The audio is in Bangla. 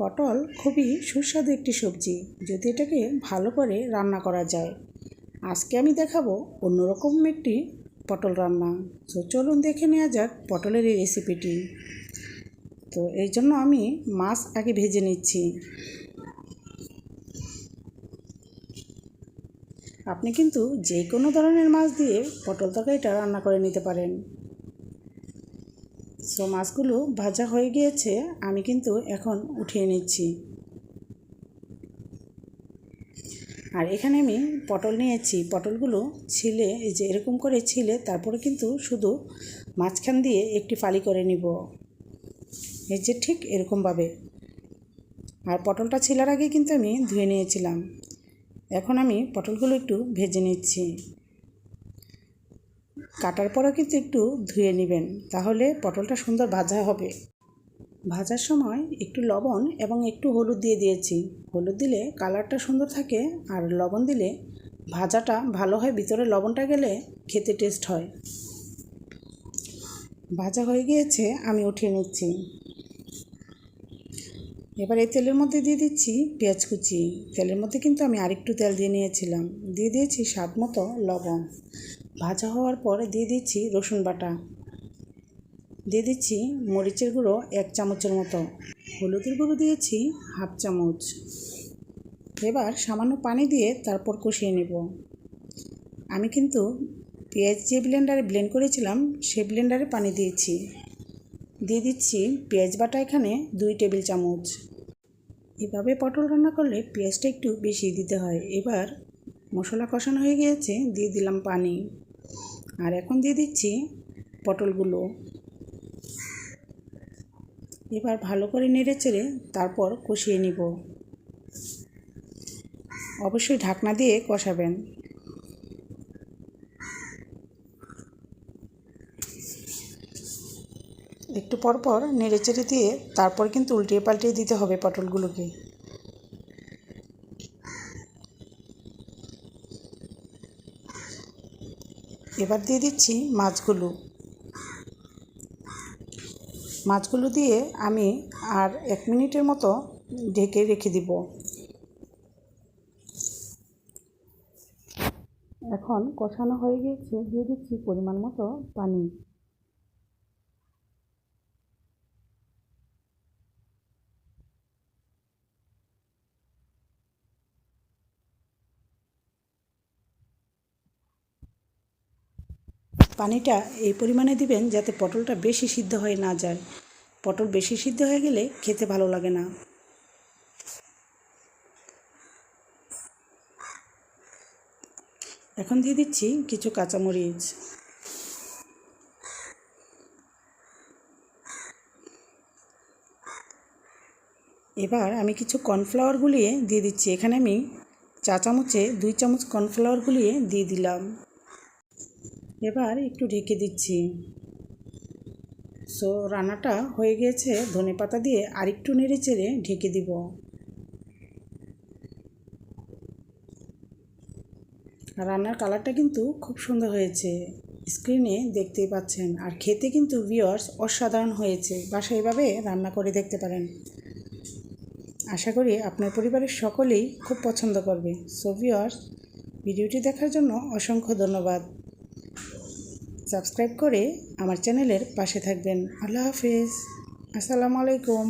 পটল খুবই সুস্বাদু একটি সবজি, যদি এটাকে ভালো করে রান্না করা যায়। আজকে আমি দেখাবো অন্যরকম একটি পটল রান্না। তো চলুন দেখে নেওয়া যাক পটলের এই রেসিপিটি তো এই জন্য আমি মাছ আগে ভেজে নিচ্ছি। আপনি কিন্তু যে কোনো ধরনের মাছ দিয়ে পটল তরকারিটা রান্না করে নিতে পারেন। সো মাছগুলো ভাজা হয়ে গিয়েছে, আমি কিন্তু এখন উঠিয়ে নিচ্ছি। আর এখানে আমি পটল নিয়েছি। পটলগুলো ছিলে, এই যে এরকম করে ছিলে, তারপরে কিন্তু শুধু মাঝখান দিয়ে একটি ফালি করে নিব। এই যে ঠিক এরকমভাবে। আর পটলটা ছিলার আগে কিন্তু আমি ধুয়ে নিয়েছিলাম। এখন আমি পটলগুলো একটু ভেজে নিচ্ছি। কাটার পরও কিন্তু একটু ধুয়ে নেবেন, তাহলে পটলটা সুন্দর ভাজা হবে। ভাজার সময় একটু লবণ এবং একটু হলুদ দিয়ে দিয়েছি। হলুদ দিলে কালারটা সুন্দর থাকে আর লবণ দিলে ভাজাটা ভালো হয়, ভিতরে লবণটা গেলে খেতে টেস্ট হয়। ভাজা হয়ে গিয়েছে, আমি উঠিয়ে নিচ্ছি। এবার এই তেলের মধ্যে দিয়ে দিচ্ছি পেঁয়াজ কুচি। তেলের মধ্যে কিন্তু আমি আরেকটু তেল দিয়ে নিয়েছিলাম। দিয়ে দিয়েছি স্বাদ মতো লবণ। ভাজা হওয়ার পর দিয়ে দিচ্ছি রসুন বাটা। দিয়ে দিচ্ছি মরিচের গুঁড়ো এক চামচের মতো। হলুদের গুঁড়ো দিয়েছি হাফ চামচ। এবার সামান্য পানি দিয়ে তারপর কষিয়ে নেব। আমি কিন্তু পেঁয়াজ যে ব্লেন্ডারে ব্লেন্ড করেছিলাম সেই ব্লেন্ডারে পানি দিয়েছি। দিয়ে দিচ্ছি পেঁয়াজ বাটা এখানে দুই টেবিল চামচ। এভাবে পটল রান্না করলে পেঁয়াজটা একটু বেশি দিতে হয়। এবার মশলা কষানো হয়ে গিয়েছে, দিয়ে দিলাম পানি। আর এখন দিয়ে দিচ্ছি পটলগুলো। এবার ভালো করে নেড়ে চেড়ে তারপর কষিয়ে নিব। অবশ্যই ঢাকনা দিয়ে কষাবেন। একটু পর পর নেড়ে চেড়ে দিয়ে তারপর কিন্তু উল্টিয়ে পাল্টিয়ে দিতে হবে পটলগুলোকে। এবার দিয়ে দিচ্ছি মাছগুলো। মাছগুলো দিয়ে আমি আর এক মিনিটের মতো ঢেকে রেখে দিব। এখন কষানো হয়ে গিয়েছে, দিয়ে দিচ্ছি পরিমাণ মতো পানি। পানিটা এই পরিমাণে দিবেন যাতে পটলটা বেশি সিদ্ধ হয়ে না যায়। পটল বেশি সিদ্ধ হয়ে গেলে খেতে ভালো লাগে না। এখন দিয়ে দিচ্ছি কিছু কাঁচামরিচ। এবার আমি কিছু কর্নফ্লাওয়ার গুলিয়ে দিয়ে দিচ্ছি। এখানে আমি চা চামচে দুই চামচ কর্নফ্লাওয়ার গুলিয়ে দিয়ে দিলাম। এবার একটু ঢেকে দিচ্ছি। সো রান্নাটা হয়ে গিয়েছে ধনে পাতা দিয়ে আরেকটু নেড়ে চেড়ে ঢেকে দিব। রান্নার কালারটা কিন্তু খুব সুন্দর হয়েছে। স্ক্রিনে দেখতেই পাচ্ছেন। আর খেতে কিন্তু ভিওয়ার্স অসাধারণ হয়েছে। বাসা এভাবে রান্না করে দেখতে পারেন। আশা করি আপনার পরিবারের সকলেই খুব পছন্দ করবে। সো ভিওয়ার্স ভিডিওটি দেখার জন্য অসংখ্য ধন্যবাদ। সাবস্ক্রাইব করে আমার চ্যানেলের পাশে থাকবেন। আল্লাহ হাফিজ। আসসালামু আলাইকুম।